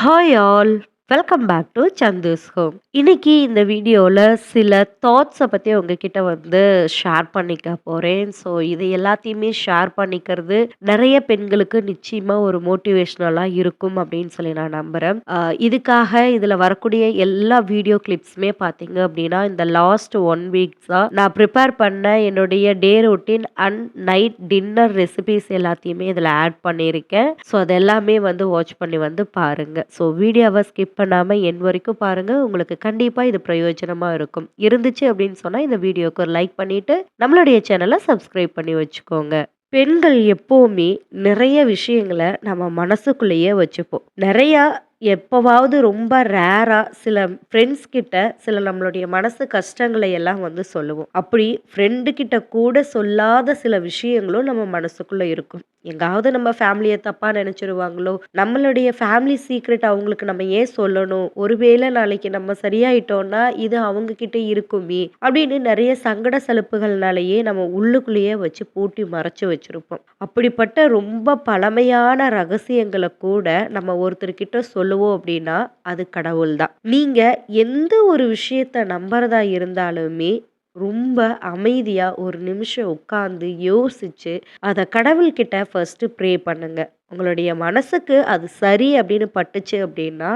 Hi all. Welcome back to Santhu's home இன்னைக்கு இந்த வீடியோவில் சில தாட்ஸை பற்றி உங்ககிட்ட வந்து ஷேர் பண்ணிக்க போகிறேன் ஸோ இது எல்லாத்தையுமே ஷேர் பண்ணிக்கிறது நிறைய பெண்களுக்கு நிச்சயமாக ஒரு மோட்டிவேஷ்னலாக இருக்கும் அப்படின்னு சொல்லி நான் நம்புகிறேன் இதுக்காக இதில் வரக்கூடிய எல்லா வீடியோ கிளிப்ஸுமே பார்த்தீங்க அப்படின்னா இந்த லாஸ்ட் ஒன் வீக்ஸாக நான் ப்ரிப்பேர் பண்ண என்னுடைய day routine and night dinner recipes எல்லாத்தையுமே இதில் ஆட் பண்ணியிருக்கேன். ஸோ அது எல்லாமே வந்து வாட்ச் பண்ணி வந்து பாருங்கள் ஸோ வீடியோவை ஸ்கிப் பண்ணாமல் என் வரைக்கும் பாருங்கள் உங்களுக்கு கண்டிப்பாக இது பிரயோஜனமாக இருக்கும். இருந்துச்சு அப்படின்னு சொன்னால் இந்த வீடியோக்கு ஒரு லைக் பண்ணிவிட்டு நம்மளுடைய சேனலை சப்ஸ்கிரைப் பண்ணி வச்சுக்கோங்க. பெண்கள் எப்போவுமே நிறைய விஷயங்களை நம்ம மனசுக்குள்ளேயே வச்சுப்போம். நிறையா எப்போவாவது ரொம்ப ரேராக சில ஃப்ரெண்ட்ஸ் கிட்ட சில நம்மளுடைய மனசு கஷ்டங்களை எல்லாம் வந்து சொல்லுவோம். அப்படி ஃப்ரெண்டு கிட்ட கூட சொல்லாத சில விஷயங்களும் நம்ம மனசுக்குள்ளே இருக்கும். எங்காவது நம்ம ஃபேமிலியை தப்பாக நினச்சிருவாங்களோ நம்மளுடைய ஃபேமிலி சீக்ரெட் அவங்களுக்கு நம்ம ஏன் சொல்லணும்? ஒருவேளை நாளைக்கு நம்ம சரியாயிட்டோம்னா இது அவங்கக்கிட்ட இருக்குமே? அப்படின்னு நிறைய சங்கட சலுப்புகள்னாலேயே நம்ம உள்ளுக்குள்ளேயே வச்சு பூட்டி மறைச்சு வச்சிருப்போம். அப்படிப்பட்ட ரொம்ப பழமையான ரகசியங்களை கூட நம்ம ஒருத்தர்கிட்ட சொல்லுவோம் அப்படின்னா அது கடவுள் தான் நீங்கள் எந்த ஒரு விஷயத்த நம்புறதா இருந்தாலுமே ரொம்ப அமைதியாக ஒரு நிமிஷம் உட்காந்து யோசிச்சு அதை கடவுள்கிட்ட ஃபர்ஸ்ட் ப்ரே பண்ணுங்க. உங்களுடைய மனசுக்கு அது சரி அப்படின்னு பட்டுச்சு அப்படின்னா,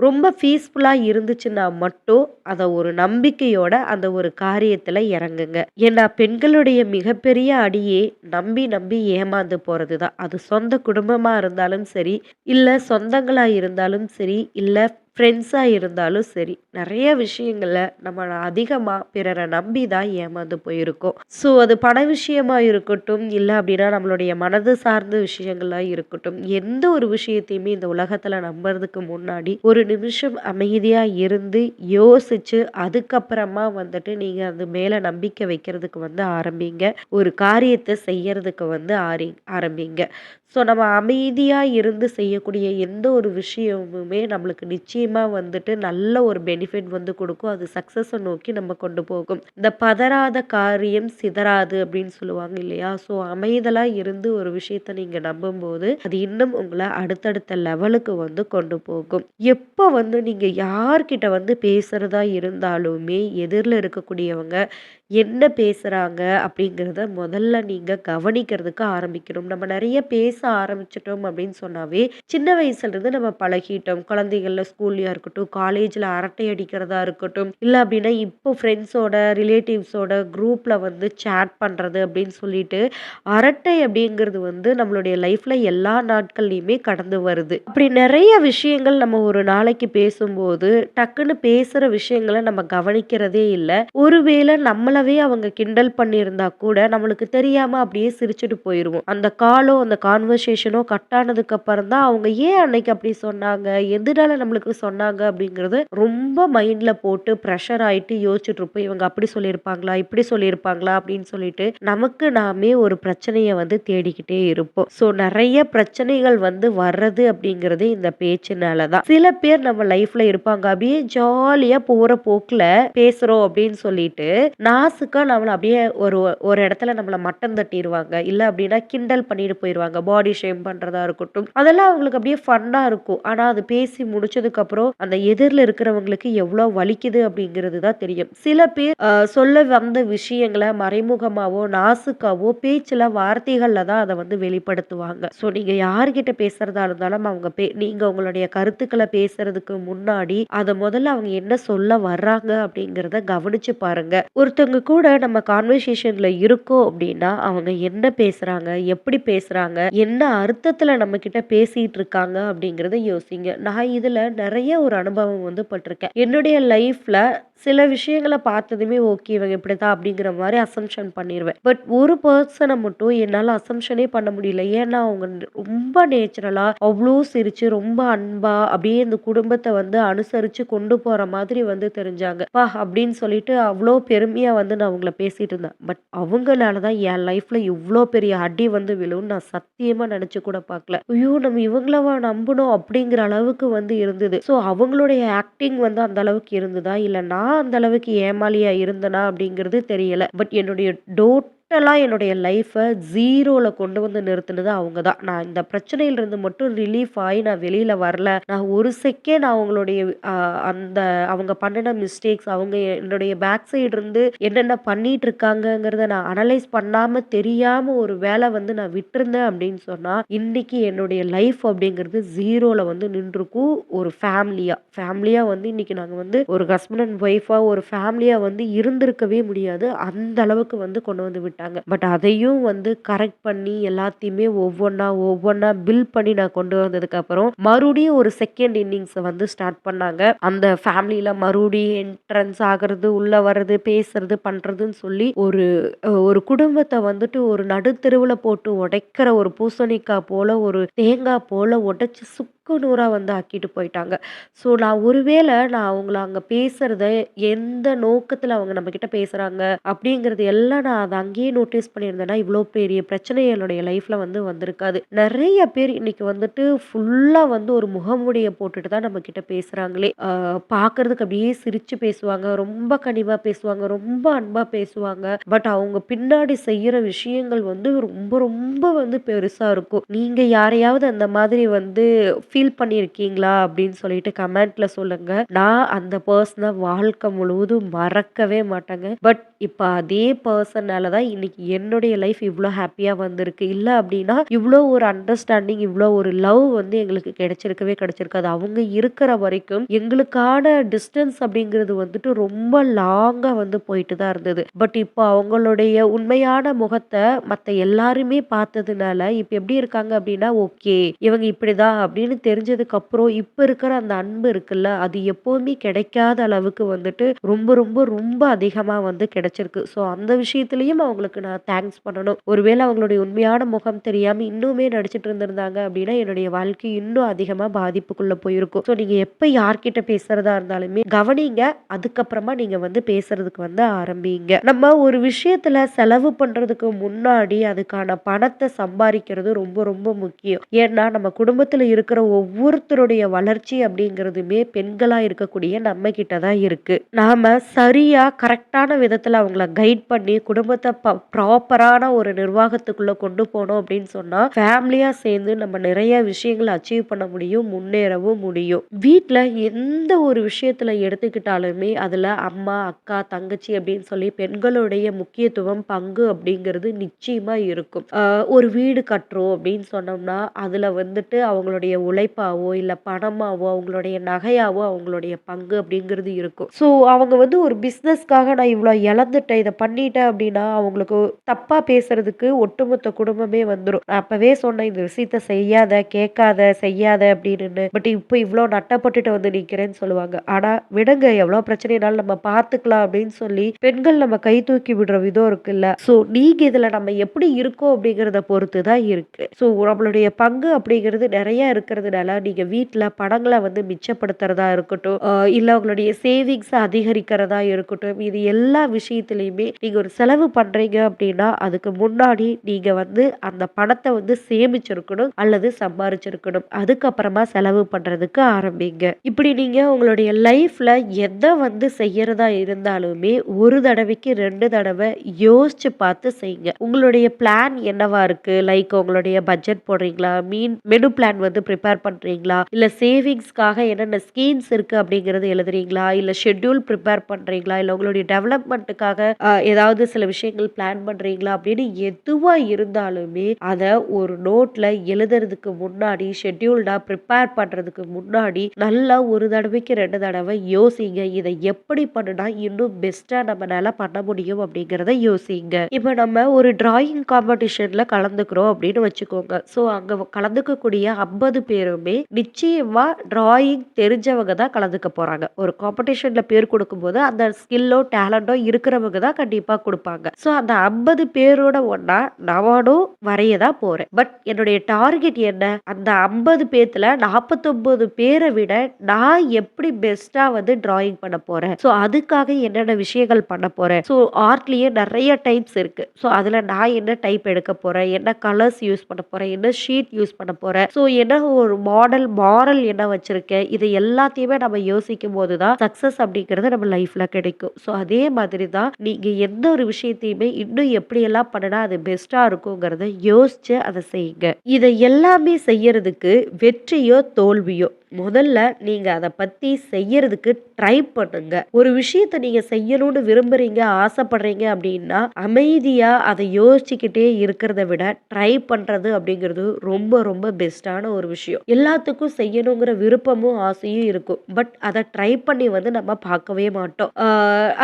ரொம்ப பீஸ்ஃபுல்லாக இருந்துச்சுன்னா மட்டும் அதை ஒரு நம்பிக்கையோட அந்த ஒரு காரியத்தில் இறங்குங்க. ஏன்னா பெண்களுடைய மிகப்பெரிய அடியே நம்பி நம்பி ஏமாந்து போகிறது தான். அது சொந்த குடும்பமாக இருந்தாலும் சரி, இல்லை சொந்தங்களாக இருந்தாலும் சரி, இல்லை ஃப்ரெண்ட்ஸாக இருந்தாலும் சரி, நிறைய விஷயங்களை நம்ம அதிகமாக பிறரை நம்பி தான் ஏமாந்து போயிருக்கோம். ஸோ அது பண விஷயமா இருக்கட்டும், இல்லை அப்படின்னா நம்மளுடைய மனது சார்ந்த விஷயங்களாக இருக்கட்டும், எந்த ஒரு விஷயத்தையுமே இந்த உலகத்தில் நம்புறதுக்கு முன்னாடி ஒரு நிமிஷம் அமைதியாக இருந்து யோசிச்சு, அதுக்கப்புறமா வந்துட்டு நீங்கள் அது மேலே நம்பிக்கை வைக்கிறதுக்கு வந்து ஆரம்பிங்க. ஒரு காரியத்தை செய்யறதுக்கு வந்து ஆரி ஆரம்பிங்க. ஸோ நம்ம அமைதியாக இருந்து செய்யக்கூடிய எந்த ஒரு விஷயமுமே நம்மளுக்கு நிச்சயமாக வந்துட்டு நல்ல ஒரு பெனிஃபிட் வந்து கொடுக்கும் அது சக்ஸஸை நோக்கி நம்ம கொண்டு போகும். இந்த "பதறாத காரியம் சிதறாது" அப்படின்னு சொல்லுவாங்க இல்லையா? ஸோ அமைதலாக இருந்து ஒரு விஷயத்த நீங்கள் நம்பும்போது, அது இன்னும் உங்களை அடுத்தடுத்த லெவலுக்கு வந்து கொண்டு போகும். எப்போ வந்து நீங்கள் யார்கிட்ட வந்து பேசுகிறதா இருந்தாலுமே, எதிரில் இருக்கக்கூடியவங்க என்ன பேசுகிறாங்க அப்படிங்கிறத முதல்ல நீங்கள் கவனிக்கிறதுக்கு ஆரம்பிக்கணும். நம்ம நிறைய பேச ஆரம்பிச்சிட்டோம் அப்படின்னு சொன்னாவே, சின்ன வயசுலேருந்து நம்ம பழகிட்டோம். குழந்தைகளில் ஸ்கூல்லையாக இருக்கட்டும், காலேஜில் அரட்டை அடிக்கிறதா இருக்கட்டும், இல்லை அப்படின்னா இப்போ ஃப்ரெண்ட்ஸோட, ரிலேட்டிவ்ஸோட குரூப்பில் வந்து சேட் பண்ணுறது அப்படின்னு சொல்லிட்டு, அரட்டை அப்படிங்கிறது வந்து நம்மளுடைய லைஃப்பில் எல்லா நாட்கள்லையுமே கடந்து வருது. அப்படி நிறைய விஷயங்கள் நம்ம ஒரு நாளைக்கு பேசும்போது, டக்குன்னு பேசுகிற விஷயங்களை நம்ம கவனிக்கிறதே இல்லை ஒருவேளை நம்மளவே அவங்க கிண்டல் பண்ணியிருந்தா கூட, நம்மளுக்கு தெரியாம அப்படியே சிரிச்சுட்டு போயிடுவோம் அந்த காலோ, அந்த கான்வர்சேஷனோ கட் ஆனதுக்கு அப்புறம் தான், அவங்க ஏன் அன்னைக்கு அப்படி சொன்னாங்க? எதனால நம்மளுக்கு சொன்னாங்க? அப்படிங்கிறது ரொம்ப மைண்ட்ல போட்டு ப்ரெஷர் ஆயிட்டு யோசிச்சுட்டு இருப்போம். இவங்க அப்படி சொல்லியிருப்பாங்களா? இப்படி சொல்லியிருப்பாங்களா? அப்படின்னு சொல்லிட்டு, நமக்கு நாமே ஒரு பிரச்சனையை வந்து தேடிக்கிட்டே இருப்போம். ஸோ நிறைய பிரச்சனைகள் வந்து வர்றது அப்படிங்கிறது இந்த பேச்சுனால தான். சில பேர் நம்ம லைஃப்ல இருப்பாங்க. அப்படியே ஜாலியா போற போக்குல பேசுறோம் அப்படின்னு சொல்லிட்டு, நான் நாசூக்கா நம்மள அப்படியே ஒரு ஒரு இடத்துல நம்மளை மட்டம் தட்டிடுவாங்க இல்லை அப்படின்னா கிண்டல் பண்ணிட்டு போயிடுவாங்க பாடி ஷேம் பண்ணுறதா இருக்கட்டும். அதெல்லாம் அவங்களுக்கு அப்படியே ஃபன்னாக இருக்கும். ஆனால் அது பேசி முடிச்சதுக்கப்புறம், அந்த எதிரில் இருக்கிறவங்களுக்கு எவ்வளோ வலிக்குது அப்படிங்கிறது தான் தெரியும். சில பேர் சொல்ல வந்த விஷயங்கள மறைமுகமாகவோ நாசுக்காவோ பேச்சில் வார்த்தைகளில் தான் அதை வந்து வெளிப்படுத்துவாங்க. ஸோ நீங்கள் யார்கிட்ட பேசுகிறதா இருந்தாலும், அவங்க பே நீங்கள் உங்களுடைய கருத்துக்களை பேசுறதுக்கு முன்னாடி, அதை முதல்ல அவங்க என்ன சொல்ல வர்றாங்க அப்படிங்கிறத கவனிச்சு பாருங்க. ஒருத்தவங்க அவங்க கூட நம்ம கான்வர்சேஷன்ல இருக்கோம் அப்படின்னா, அவங்க என்ன பேசுறாங்க? எப்படி பேசுறாங்க? என்ன அர்த்தத்துல நம்மகிட்ட பேசிட்டு இருக்காங்க? அப்படிங்கிறத யோசிங்க. நான் இதுல நிறைய ஒரு அனுபவம் வந்து பட்டிருக்கேன் என்னுடைய லைஃப்ல சில விஷயங்கள பார்த்ததுமே, ஓகே இவங்க இப்படிதான் அப்படிங்கிற மாதிரி அசம்ஷன் பண்ணிடுவேன் பட் ஒரு பர்சனை மட்டும் என்னால் அசம்ஷனே பண்ண முடியல. ஏன்னா அவங்க ரொம்ப நேச்சுரலா, அவ்வளோ சிரிச்சு, ரொம்ப அன்பா, அப்படியே இந்த குடும்பத்தை வந்து அனுசரிச்சு கொண்டு போற மாதிரி வந்து தெரிஞ்சாங்க. பா அப்படின்னு சொல்லிட்டு அவ்வளோ பெருமையா வந்து நான் அவங்கள பேசிகிட்டு இருந்தேன். பட் அவங்களால தான் என் லைஃப்பில் இவ்வளோ பெரிய அடி வந்து விழும்னு நான் சத்தியமாக நினச்சி கூட பார்க்கல. ஐயோ! நம்ம இவங்களவா நம்பணும் அப்படிங்கிற அளவுக்கு வந்து இருந்தது. ஸோ அவங்களுடைய ஆக்டிங் வந்து அந்த அளவுக்கு இருந்ததா? இல்லை நான் அந்த அளவுக்கு ஏமாலியாக இருந்தனா? அப்படிங்கிறது தெரியல. பட் என்னுடைய டோட் டோட்டலாக என்னுடைய லைஃப்பை ஜீரோவில் கொண்டு வந்து நிறுத்தினது அவங்க தான். நான் இந்த பிரச்சனையிலிருந்து மட்டும் ரிலீஃப் ஆகி நான் வெளியில் வரல. நான் ஒரு செகண்ட் அவங்களுடைய அந்த அவங்க பண்ணின மிஸ்டேக்ஸ், அவங்க என்னுடைய பேக் சைடு இருந்து என்னென்ன பண்ணிட்டு இருக்காங்கங்கிறத நான் அனலைஸ் பண்ணாமல் தெரியாமல் ஒரு வேலை வந்து நான் விட்டுருந்தேன் அப்படின்னு சொன்னால் இன்னைக்கு என்னுடைய லைஃப் அப்படிங்கிறது ஜீரோவில் வந்து நின்றுருக்கும். ஒரு ஃபேமிலியாக ஃபேமிலியாக வந்து இன்னைக்கு நாங்கள் வந்து ஒரு ஹஸ்பண்ட் அண்ட் ஒய்ஃபாக ஒரு ஃபேமிலியாக வந்து இருந்திருக்கவே முடியாது. அந்த அளவுக்கு வந்து கொண்டு வந்து விட்டாங்க. பட் அதையும் வந்து கரெக்ட் பண்ணி எல்லாத்தையுமே ஒவ்வொன்றா ஒவ்வொன்றா பில் பண்ணி நான் கொண்டு வந்ததுக்கப்புறம், மறுபடியும் ஒரு செகண்ட் இன்னிங்ஸை வந்து ஸ்டார்ட் பண்ணாங்க. அந்த ஃபேமிலியில் மறுபடியும் என்ட்ரன்ஸ் ஆகுறது, உள்ளே வர்றது, பேசுறது, பண்ணுறதுன்னு சொல்லி ஒரு ஒரு குடும்பத்தை வந்துட்டு ஒரு நடுத்தருவில் போட்டு உடைக்கிற ஒரு பூசணிக்காய் போல, ஒரு தேங்கா போல உடைச்சு நூற்றுக்கு நூறாக வந்து ஆக்கிட்டு போயிட்டாங்க. ஸோ நான் ஒருவேளை நான் அவங்கள அங்கே பேசுகிறத எந்த நோக்கத்தில் அவங்க நம்மக்கிட்ட பேசுகிறாங்க அப்படிங்கிறது எல்லாம் நான் அதை அங்கேயே நோட்டீஸ் பண்ணியிருந்தேன்னா, இவ்வளோ பெரிய பிரச்சனை என்னுடைய லைஃப்பில் வந்து வந்திருக்காது. நிறைய பேர் இன்னைக்கு வந்துட்டு ஃபுல்லாக வந்து ஒரு முகமூடிய போட்டுட்டு தான் நம்மக்கிட்ட பேசுகிறாங்களே பார்க்குறதுக்கு பார்க்கறதுக்கு அப்படியே சிரித்து பேசுவாங்க. ரொம்ப கனிவாக பேசுவாங்க. ரொம்ப அன்பாக பேசுவாங்க. பட் அவங்க பின்னாடி செய்கிற விஷயங்கள் வந்து ரொம்ப ரொம்ப வந்து பெருசாக இருக்கும். நீங்கள் யாரையாவது அந்த மாதிரி வந்து ஃபீல் பண்ணியிருக்கீங்களா? அப்படின்னு சொல்லிட்டு கமெண்ட்ல சொல்லுங்க. நான் அந்த பர்சனை வாழ்க்கை முழுவதும் மறக்கவே மாட்டேங்க. பட் இப்போ அதே பர்சனால தான் இன்னைக்கு என்னுடைய லைஃப் இவ்வளோ ஹாப்பியாக வந்திருக்கு. இல்லை அப்படின்னா, இவ்வளோ ஒரு அண்டர்ஸ்டாண்டிங், இவ்வளோ ஒரு லவ் வந்து எங்களுக்கு கிடைச்சிருக்கவே கிடைச்சிருக்காது. அவங்க இருக்கிற வரைக்கும் எங்களுக்கான டிஸ்டன்ஸ் அப்படிங்கிறது வந்துட்டு ரொம்ப லாங்காக வந்து போயிட்டு தான் இருந்தது. பட் இப்போ அவங்களுடைய உண்மையான முகத்தை மற்ற எல்லாருமே பார்த்ததுனால, இப்போ எப்படி இருக்காங்க அப்படின்னா, ஓகே இவங்க இப்படிதான் அப்படின்னு தெரிஞ்சதுக்கப்புறம், இப்போ இருக்கிற அந்த அன்பு இருக்குல்ல, அது எப்போவுமே கிடைக்காத அளவுக்கு வந்துட்டு ரொம்ப ரொம்ப ரொம்ப அதிகமாக வந்து கிடைச்சிருக்கு. ஸோ அந்த விஷயத்துலையும் அவங்களுக்கு நான் தேங்க்ஸ் பண்ணணும். ஒருவேளை அவங்களுடைய உண்மையான முகம் தெரியாமல் இன்னுமே நடிச்சிட்டு இருந்திருந்தாங்க அப்படின்னா, என்னுடைய வாழ்க்கை இன்னும் அதிகமாக பாதிப்புக்குள்ளே போயிருக்கும். ஸோ நீங்கள் எப்போ யார்கிட்ட பேசுறதா இருந்தாலுமே கவனிங்க. அதுக்கப்புறமா நீங்கள் வந்து பேசுறதுக்கு வந்து ஆரம்பிங்க. நம்ம ஒரு விஷயத்துல செலவு பண்றதுக்கு முன்னாடி அதுக்கான பணத்தை சம்பாதிக்கிறது ரொம்ப ரொம்ப முக்கியம். ஏன்னா, நம்ம குடும்பத்துல இருக்கிற ஒவ்வொருத்தருடைய வளர்ச்சி அப்படிங்கிறதுமே பெண்களாக இருக்கக்கூடிய நம்ம கிட்ட தான் இருக்குது நாம் சரியாக கரெக்டான விதத்தில் அவங்கள கைட் பண்ணி குடும்பத்தை ப ப்ராப்பரான ஒரு நிர்வாகத்துக்குள்ளே கொண்டு போனோம் அப்படின்னு சொன்னால் ஃபேமிலியாக சேர்ந்து நம்ம நிறைய விஷயங்கள அச்சீவ் பண்ண முடியும். முன்னேறவும் முடியும். வீட்டில் எந்த ஒரு விஷயத்தில் எடுத்துக்கிட்டாலுமே, அதில் அம்மா, அக்கா, தங்கச்சி அப்படின்னு சொல்லி பெண்களுடைய முக்கியத்துவம், பங்கு அப்படிங்கிறது நிச்சயமாக இருக்கும். ஒரு வீடு கட்டுறோம் அப்படின்னு சொன்னோம்னா, அதில் வந்துட்டு அவங்களுடைய உழைப்பாவோ, இல்லை பணமாவோ, அவங்களுடைய நகையாவோ அவங்களுடைய பங்கு அப்படிங்கிறது இருக்கும். ஸோ அவங்க வந்து ஒரு பிஸ்னஸ்க்காக நான் இவ்வளோ இழந்துட்டேன், இதை பண்ணிட்டேன் அப்படின்னா, அவங்களுக்கு தப்பாக பேசுறதுக்கு ஒட்டுமொத்த குடும்பமே வந்துடும் நான் அப்போவே சொன்னேன், இந்த விஷயத்த செய்யாத, கேட்காத, செய்யாத அப்படின்னு பட் இப்போ இவ்வளோ நட்டப்பட்டுட்டு வந்து நிற்கிறேன்னு சொல்லுவாங்க. ஆனால் விடுங்க எவ்வளோ பிரச்சனைனாலும் நம்ம பார்த்துக்கலாம் அப்படின்னு சொல்லி, பெண்கள் நம்ம கை தூக்கி விடுற விதம் இருக்குல்ல. ஸோ நீங்கள் இதில் நம்ம எப்படி இருக்கோம் அப்படிங்கிறத பொறுத்து தான் இருக்கு. ஸோ நம்மளுடைய பங்கு அப்படிங்கிறது நெறைய இருக்கிறதுனால, நீங்கள் வீட்டில் பணங்களை வந்து மிச்சப்படுத்துறதா இருக்கட்டும், இல்லை உங்களுடைய சேவிங்ஸை அதிகரிக்கிறதா இருக்கட்டும், இது எல்லா விஷயத்துலையுமே நீங்கள் ஒரு செலவு பண்ணுறீங்க அப்படின்னா, அதுக்கு முன்னாடி நீங்கள் வந்து அந்த பணத்தை வந்து சேமிச்சிருக்கணும் அல்லது சம்பாரிச்சிருக்கணும். அதுக்கப்புறமா செலவு பண்ணுறதுக்கு ஆரம்பிங்க. இப்படி நீங்கள் உங்களுடைய லைஃப்பில் எதை வந்து செய்யறதா இருந்தாலுமே, ஒரு தடவைக்கு ரெண்டு தடவை யோசிச்சு பார்த்து செய்யுங்க. உங்களுடைய பிளான் என்னவா இருக்கு? லைக் உங்களுடைய பட்ஜெட் போடுறீங்களா? மீன் மெனு பிளான் வந்து ப்ரிப்பேர் பண்ணுறீங்களா இல்லை சேவிங்ஸ்க்காக என்னென்ன ஸ்கீம்ஸ் இருக்கு அப்படிங்கிறது எழுதுறீங்களா? இல்லை ஷெட்யூல் ப்ரிப்பேர் பண்ணுறீங்களா இல்லை உங்களுடைய டெவலப்மெண்ட்டுக்காக ஏதாவது சில விஷயங்கள் பிளான் பண்ணுறீங்களா அப்படின்னு எதுவாக இருந்தாலுமே, அதை ஒரு நோட்டில் எழுதுறதுக்கு முன்னாடி, ஷெட்யூல்டாக ப்ரிப்பேர் பண்ணுறதுக்கு முன்னாடி, நல்லா ஒரு தடவைக்கு ரெண்டு தடவை யோசிங்க. இதை எப்படி பண்ணுனா இன்னும் பெஸ்ட்டாக நம்மளால பண்ண முடியும் அப்படிங்கிறத யோசிங்க. இப்போ நம்ம ஒரு டிராயிங் காம்படிஷனில் கலந்துக்கிறோம் அப்படின்னு வச்சுக்கோங்க. ஸோ அங்கே கலந்துக்கக்கூடிய 50 பேருமே நிச்சயமா டிராயிங் தெரிஞ்சவங்க தான் கலந்துக்க போறாங்க. ஒரு காம்படிஷன்ல பேர் கொடுக்கும்போது அந்த ஸ்கில்லோ, டேலண்டோ இருக்கிறவங்க தான் கண்டிப்பா கொடுப்பாங்க ஸோ அந்த 50 பேரோட ஒன்றா நானும் வரைய தான் போறேன். பட் என்னுடைய டார்கெட் என்ன? அந்த 50 பேத்துல 49 பேரை விட நான் எப்படி பெஸ்ட்டாக வந்து டிராயிங் பண்ண போறேன். ஸோ அதுக்காக என்னென்ன விஷயங்கள் பண்ண போறேன். ஸோ ஆர்ட்லயே நிறைய டைப்ஸ் இருக்கு. ஸோ அதுல நான் என்ன டைப் எடுக்க போறேன், என்ன கலர்ஸ் யூஸ் பண்ண போறேன், என்ன ஷீட் யூஸ் பண்ண போறேன். ஸோ என்ன ஒரு மாடல் மாரல் என்ன வச்சிருக்கேன்? இது எல்லாத்தையுமே நம்ம யோசிக்கும்போது தான் சக்சஸ் அப்படிங்கிறது நம்ம லைஃப்ல கிடைக்கும். ஸோ அதே மாதிரி தான் நீங்க எந்த ஒரு விஷயத்தையுமே இன்னும் எப்படியெல்லாம் பண்ணினா அது பெஸ்ட்டாக இருக்குங்கிறத யோசிச்சு அதை செய்யுங்க. இதை எல்லாமே செய்யறதுக்கு வெற்றியோ, தோல்வியோ முதல்ல நீங்கள் அதை பற்றி செய்யறதுக்கு ட்ரை பண்ணுங்க. ஒரு விஷயத்த நீங்கள் செய்யணும்னு விரும்புகிறீங்க ஆசைப்படுறீங்க அப்படின்னா, அமைதியாக அதை யோசிச்சுக்கிட்டே இருக்கிறத விட, ட்ரை பண்ணுறது அப்படிங்கிறது ரொம்ப ரொம்ப பெஸ்ட்டான ஒரு விஷயம். எல்லாத்துக்கும் செய்யணுங்கிற விருப்பமும், ஆசையும் இருக்கும். பட் அதை ட்ரை பண்ணி வந்து நம்ம பார்க்கவே மாட்டோம்.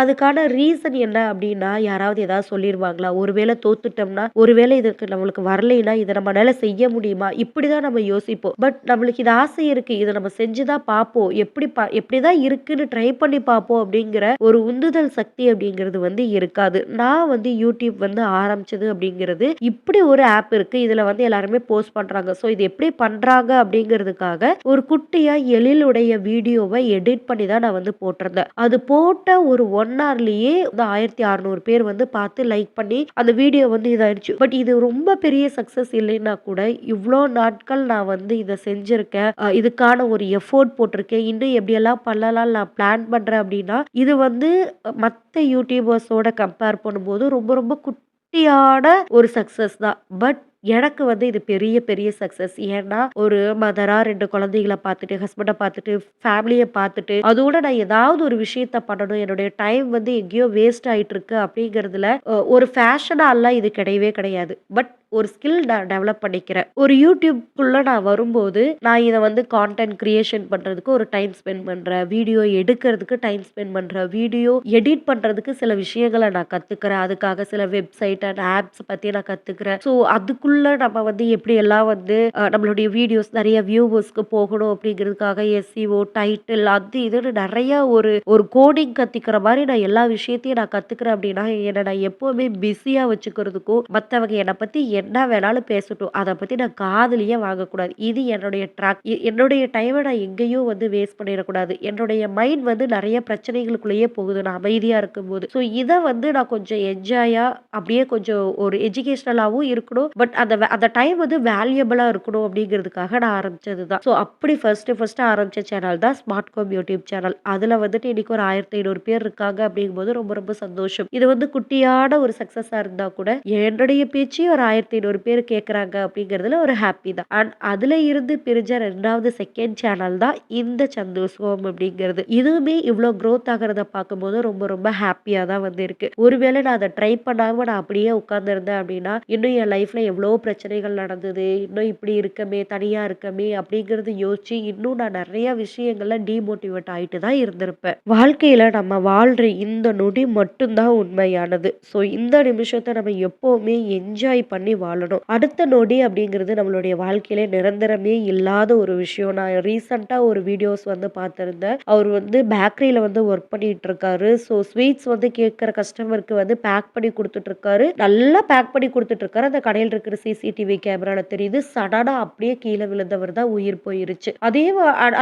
அதுக்கான ரீசன் என்ன அப்படின்னா, யாராவது ஏதாவது சொல்லிடுவாங்களா ஒருவேளை தோத்துட்டோம்னா, ஒருவேளை இதுக்கு நம்மளுக்கு வரலைன்னா, இதை நம்மளால செய்ய முடியுமா? இப்படி தான் நம்ம யோசிப்போம். பட் நம்மளுக்கு இது ஆசை இருக்குது இதை நம்ம செஞ்சு தான் பார்ப்போம். எப்படி ப எப்படிதான் இருக்குன்னு ட்ரை பண்ணி பார்ப்போம் அப்படிங்கிற ஒரு உந்துதல் சக்தி அப்படிங்கிறது வந்து இருக்காது. நான் வந்து யூடியூப் வந்து ஆரம்பிச்சது அப்படிங்கிறது, இப்படி ஒரு ஆப் இருக்கு. இதுல வந்து எல்லாருமே போஸ்ட் பண்றாங்க. ஸோ இது எப்படி பண்றாங்க அப்படிங்கிறதுக்காக, ஒரு குட்டியா எழிலுடைய வீடியோவை எடிட் பண்ணி தான் நான் வந்து போட்டிருந்தேன். அது போட்ட ஒரு ஒன் ஹவர்லயே வந்து 1600 பேர் வந்து பார்த்து லைக் பண்ணி, அந்த வீடியோ வந்து இதாயிடுச்சு. பட் இது ரொம்ப பெரிய சக்சஸ் இல்லைன்னா கூட, இவ்வளோ நாட்கள் நான் வந்து இதை செஞ்சிருக்கேன். இதுக்கான ஒரு எஃபோர்ட் போட்டிருக்கேன். இன்னும் எப்படியெல்லாம் பண்ணலாம் நான் பிளான் பண்ணுறேன் அப்படின்னா, இது வந்து மற்ற யூடியூபர்ஸோட கம்பேர் பண்ணும்போது ரொம்ப ரொம்ப குட்டியான ஒரு சக்ஸஸ் தான். பட் எனக்கு வந்து இது பெரிய பெரிய சக்சஸ். ஏன்னா, ஒரு மதரா ரெண்டு குழந்தைகளை பார்த்துட்டு, ஹஸ்பண்டை பார்த்துட்டு, ஃபேமிலியை பார்த்துட்டு, அதோட நான் ஏதாவது ஒரு விஷயத்த பண்ணணும். என்னுடைய டைம் வந்து எங்கேயோ வேஸ்ட் ஆயிட்டுருக்கு அப்படிங்கிறதுல, ஒரு ஃபேஷனாலாம் இது கிடையவே கிடையாது. பட் ஒரு ஸ்கில் நான் டெவலப் பண்ணிக்கிறேன். ஒரு யூடியூப்குள்ள நான் வரும்போது, நான் இதை வந்து கான்டென்ட் கிரியேஷன் பண்றதுக்கு ஒரு டைம் ஸ்பெண்ட் பண்றேன். வீடியோ எடுக்கிறதுக்கு டைம் ஸ்பெண்ட் பண்றேன். வீடியோ எடிட் பண்றதுக்கு சில விஷயங்களை நான் கத்துக்கிறேன். அதுக்காக சில வெப்சைட் அண்ட் ஆப்ஸ் பத்தி நான் கத்துக்கிறேன். ஸோ அதுக்குள்ள நம்ம வந்து எப்படி எல்லாம் வந்து நம்மளுடைய வீடியோஸ் நிறைய வியூவர்ஸ்க்கு போகணும் அப்படிங்கிறதுக்காக எஸ்இஓ, டைட்டில் அது இதுன்னு நிறைய ஒரு ஒரு கோடிங் கற்றுக்கிற மாதிரி நான் எல்லா விஷயத்தையும் நான் கத்துக்கிறேன் அப்படின்னா, என்னை நான் எப்பவுமே பிஸியா வச்சுக்கிறதுக்கும், மற்றவங்க என்னை பத்தி என்ன வேணாலும் பேசட்டும். அதை பற்றி நான் காதலியே வாங்கக்கூடாது. இது என்னுடைய ட்ராக். என்னுடைய டைமை நான் எங்கேயும் வந்து வேஸ்ட் பண்ணிடக்கூடாது என்னுடைய மைண்ட் வந்து நிறைய பிரச்சனைகளுக்குள்ளேயே போகுது. நான் அமைதியாக இருக்கும்போது. ஸோ இதை வந்து நான் கொஞ்சம் என்ஜாயாக அப்படியே கொஞ்சம் ஒரு எஜுகேஷ்னலாகவும் இருக்கணும். பட் அந்த அந்த டைம் வந்து வேல்யூபிளாக இருக்கணும் அப்படிங்கிறதுக்காக நான் ஆரம்பிச்சது தான். ஸோ அப்படி ஃபர்ஸ்ட்டு ஃபர்ஸ்ட்டு ஆரம்பிச்ச சேனல் தான் ஸ்மார்ட் கோம் யூடியூப் சேனல். அதில் வந்துட்டு இன்றைக்கி ஒரு 1500 பேர் இருக்காங்க அப்படிங்கும்போது ரொம்ப ரொம்ப சந்தோஷம். இது வந்து குட்டியான ஒரு சக்ஸஸாக இருந்தால் கூட, என்னுடைய பேச்சையும் ஒரு ஆயிரத்தி 1500 பேர் கேட்குறாங்க அப்படிங்கிறதுல ஒரு ஹாப்பி தான். அண்ட் அதில் இருந்து பிரிஞ்ச ரெண்டாவது செகண்ட் சேனல் தான் இந்த சந்தோஷம் அப்படிங்கிறது. இதுவுமே இவ்வளோ க்ரோத் ஆகிறத பார்க்கும்போது ரொம்ப ரொம்ப ஹாப்பியாக தான் வந்து இருக்கு. ஒருவேளை நான் அதை ட்ரை பண்ணாமல் நான் அப்படியே உட்காந்துருந்தேன் அப்படின்னா, இன்னும் என் லைஃப்பில் எவ்வளோ பிரச்சனைகள் நடந்தது. இன்னும் இப்படி இருக்கமே, தனியாக இருக்கமே அப்படிங்கிறது யோசிச்சு, இன்னும் நான் நிறைய விஷயங்கள்ல டிமோட்டிவேட் ஆகிட்டு தான் இருந்திருப்பேன். வாழ்க்கையில் நம்ம வாழ்கிற இந்த நொடி மட்டும்தான் உண்மையானது. ஸோ இந்த நிமிஷத்தை நம்ம எப்போவுமே என்ஜாய் பண்ணி வாழணும். அடுத்த நொடி அப்படிங்கிறது நம்மளுடைய வாழ்க்கையிலே நிரந்தரமே இல்லாத ஒரு விஷயம். நான் ரீசென்ட்டா ஒரு வீடியோஸ் வந்து பார்த்திருந்தேன். அவர் வந்து பேக்கரியில வந்து ஒர்க் பண்ணிட்டு இருக்காரு. ஸோ ஸ்வீட்ஸ் வந்து கேட்குற கஸ்டமருக்கு வந்து பேக் பண்ணி கொடுத்துட்டு இருக்காரு. நல்லா பேக் பண்ணி குடுத்துட்டு இருக்காரு. அந்த கடையில் இருக்கிற சிசிடிவி கேமரால தெரியுது. சடனா அப்படியே கீழே விழுந்தவர் தான் உயிர் போயிருச்சு. அதே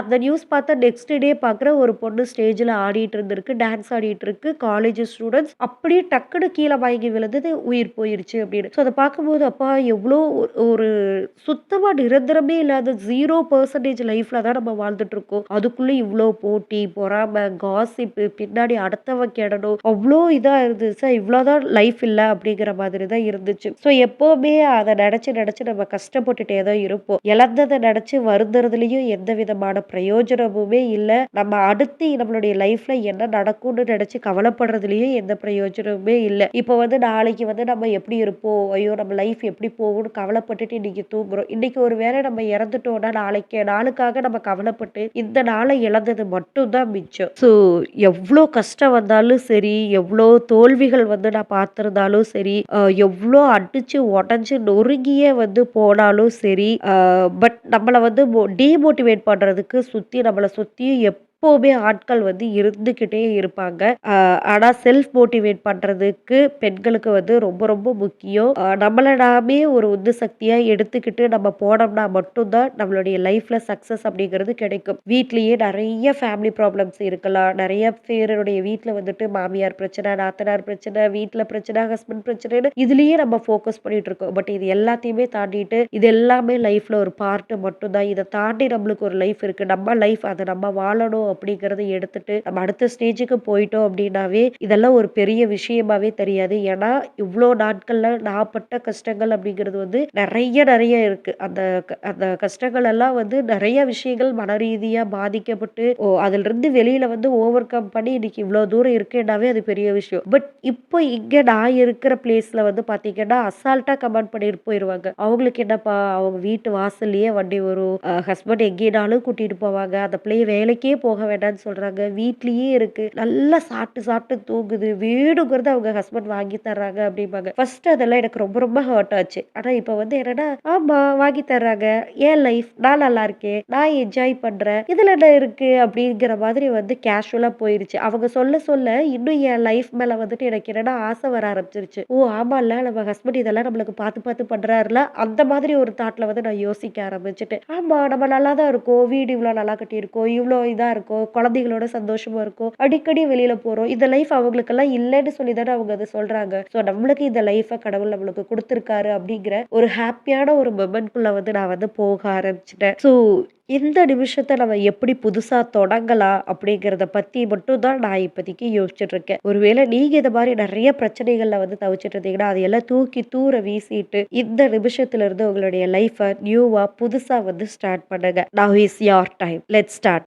அந்த நியூஸ் பார்த்தா நெக்ஸ்ட் டே பார்க்குற ஒரு பொண்ணு ஸ்டேஜ்ல ஆடிட்டு இருந்திருக்கு. டான்ஸ் ஆடிட்டு இருக்கு. காலேஜ் ஸ்டூடெண்ட்ஸ் அப்படியே டக்குனு கீழே வாங்கி விழுந்தது உயிர் போயிருச்சு அப்படின்னு. ஸோ அதை பார்க்கும்போது அப்பா எவ்வளோ ஒரு சுத்தமாக நிரந்தரமே இல்லாத ஜீரோ பர்சன்டேஜ் லைஃப்பில் தான் நம்ம வாழ்ந்துட்டுருக்கோம் அதுக்குள்ளே இவ்வளோ போட்டி, பொறாமை காசிப்பு பின்னாடி அடுத்தவன் கெடணும். அவ்வளோ இதாக இருந்துச்சு. இவ்ளோதான் லைஃப் இல்லை அப்படிங்கிற மாதிரி தான் இருந்துச்சு. ஸோ எப்போவுமே அதை நினச்சி நினச்சி நம்ம கஷ்டப்பட்டுட்டே தான் இருப்போம். இழந்ததை நினச்சி வருந்துறதுலையும் எந்த விதமான பிரயோஜனமுமே இல்லை நம்ம அடுத்து நம்மளுடைய லைஃப்பில் என்ன நடக்கும்னு நினச்சி கவலைப்படுறதுலையும் எந்த பிரயோஜனமுமே இல்லை இப்போ வந்து நாளைக்கு வந்து நம்ம எப்படி இருப்போம்? ஐயோ! நம்ம லைஃப் எப்படி போகும்னு கவலைப்பட்டுட்டு இன்னைக்கு தூங்குறோம். இன்னைக்கு ஒரு வேளை நம்ம இறந்துட்டோம்னா, நாளைக்கு நாளுக்காக நம்ம கவலைப்பட்டு, இந்த நாள இழந்தது மட்டும் தான் மிச்சம். ஸோ எவ்வளோ கஷ்டம் வந்தாலும் சரி, எவ்வளோ தோல்விகள் வந்து நான் பார்த்திருந்தாலும் சரி, எவ்வளோ எவ்ளோ அடிச்சு உடைஞ்சு நொறுங்கியே வந்து போனாலும் சரி, பட் நம்மளை வந்து மோ பண்ணுறதுக்கு பண்றதுக்கு சுத்தி சுற்றியும் எப் எப்போவுமே ஆட்கள் வந்து இருந்துக்கிட்டே இருப்பாங்க. ஆனால் ஆனா செல்ஃப் மோட்டிவேட் பண்றதுக்கு பெண்களுக்கு வந்து ரொம்ப ரொம்ப முக்கியம். நம்மளை நம்மள நாமே ஒரு உந்து சக்தியா எடுத்துக்கிட்டு நம்ம போனோம்னா மட்டும்தான் நம்மளுடைய லைஃப்ல சக்சஸ் அப்படிங்கிறது கிடைக்கும். வீட்லயே நிறைய ஃபேமிலி ப்ராப்ளம்ஸ் இருக்கலாம். நிறைய பேருடைய வீட்டில் வந்துட்டு மாமியார் பிரச்சனை, நாத்தனார் பிரச்சனை, வீட்டில் பிரச்சனை, ஹஸ்பண்ட் பிரச்சனைன்னு இதுலயே நம்ம ஃபோக்கஸ் பண்ணிட்டு இருக்கோம். பட் இது எல்லாத்தையுமே தாண்டிட்டு இது எல்லாமே லைஃப்ல ஒரு பார்ட் மட்டும்தான் இதை தாண்டி நம்மளுக்கு ஒரு லைஃப் இருக்கு. நம்ம லைஃப் அதை நம்ம வாழணும் அப்படிங்கிறத எடுத்துட்டு நம்ம அடுத்த ஸ்டேஜுக்கு போயிட்டோம் அப்படின்னாவே, இதெல்லாம் ஒரு பெரிய விஷயமாவே தெரியாது. ஏன்னா, இவ்வளோ நாட்கள்ல நான் பட்ட கஷ்டங்கள் அப்படிங்கிறது வந்து நிறைய நிறைய இருக்கு. அந்த க அந்த கஷ்டங்கள் எல்லாம் வந்து நிறைய விஷயங்கள் மன ரீதியாக பாதிக்கப்பட்டு, ஓ அதிலிருந்து வெளியில வந்து ஓவர் கம் பண்ணி இன்னைக்கு இவ்வளோ தூரம் இருக்குன்னாவே அது பெரிய விஷயம். பட் இப்போ இங்கே நான் இருக்கிற பிளேஸ்ல வந்து பார்த்தீங்கன்னா, அசால்ட்டாக கமெண்ட் பண்ணிட்டு போயிடுவாங்க அவங்களுக்கு என்னப்பா அவங்க வீட்டு வாசல்லையே வண்டி வரும். ஹஸ்பண்ட் எங்கேனாலும் கூட்டிட்டு போவாங்க. அந்த பிள்ளைய வேலைக்கே போக வேண்டாம்னு சொல்கிறாங்க வீட்லேயே இருக்குது நல்லா சாப்பிட்டு சாப்பிட்டு தூங்குது. வேணுங்கிறத அவங்க ஹஸ்பண்ட் வாங்கி தர்றாங்க அப்படிம்பாங்க. ஃபர்ஸ்ட் அதெல்லாம் எனக்கு ரொம்ப ரொம்ப ஹர்ட் ஆச்சு. ஆனால் இப்போ வந்து என்னன்னா, ஆமாம் வாங்கி தர்றாங்க. என் லைஃப் நான் நல்லா இருக்கேன். நான் என்ஜாய் பண்ணுறேன் இதில் என்ன இருக்குது அப்படிங்கிற மாதிரி வந்து கேஷுவலாக போயிருச்சு. அவங்க சொல்ல சொல்ல இன்னும் என் லைஃப் மேலே வந்துட்டு எனக்கு என்னன்னா ஆசை வர ஆரம்பிச்சிருச்சு ஓ! ஆமாம்ல நம்ம ஹஸ்பண்ட் இதெல்லாம் நம்மளுக்கு பார்த்து பார்த்து பண்ணுறாருல அந்த மாதிரி ஒரு தாட்டில் வந்து நான் யோசிக்க ஆரம்பிச்சிட்டு ஆமாம் நம்ம நல்லா தான் இருக்கோம். வீடு இவ்வளோ நல்லா கட்டியிருக்கோம். இவ்வளோ இதாக இருக்கும் குழந்தைகளோட சந்தோஷமா இருக்கோ அடிக்கடி வெளியில போறோம். இந்த லைஃப் அவங்களுக்கெல்லாம் இல்லைன்னு சொல்லி தானே அவங்க அதை சொல்றாங்க. ஸோ நம்மளுக்கு இந்த லைஃப்பை கடவுள் நம்மளுக்கு கொடுத்துருக்காரு அப்படிங்கிற ஒரு ஹாப்பியான ஒரு மொமெண்ட்குள்ள வந்து நான் வந்து போக ஆரம்பிச்சிட்டேன் ஸோ இந்த நிமிஷத்தை நம்ம எப்படி புதுசா தொடங்கலாம் அப்படிங்கிறத பத்தி மட்டும் தான் நான் இப்போதைக்கு யோசிச்சுட்டு இருக்கேன். ஒருவேளை நீங்க இந்த மாதிரி நிறைய பிரச்சனைகள்ல வந்து தவிச்சிட்டு இருந்தீங்கன்னா, அதையெல்லாம் தூக்கி தூர வீசிட்டு, இந்த நிமிஷத்துல இருந்து உங்களுடைய லைஃப நியூவா புதுசா வந்து ஸ்டார்ட் பண்ணுங்க. Now is your time. Let start.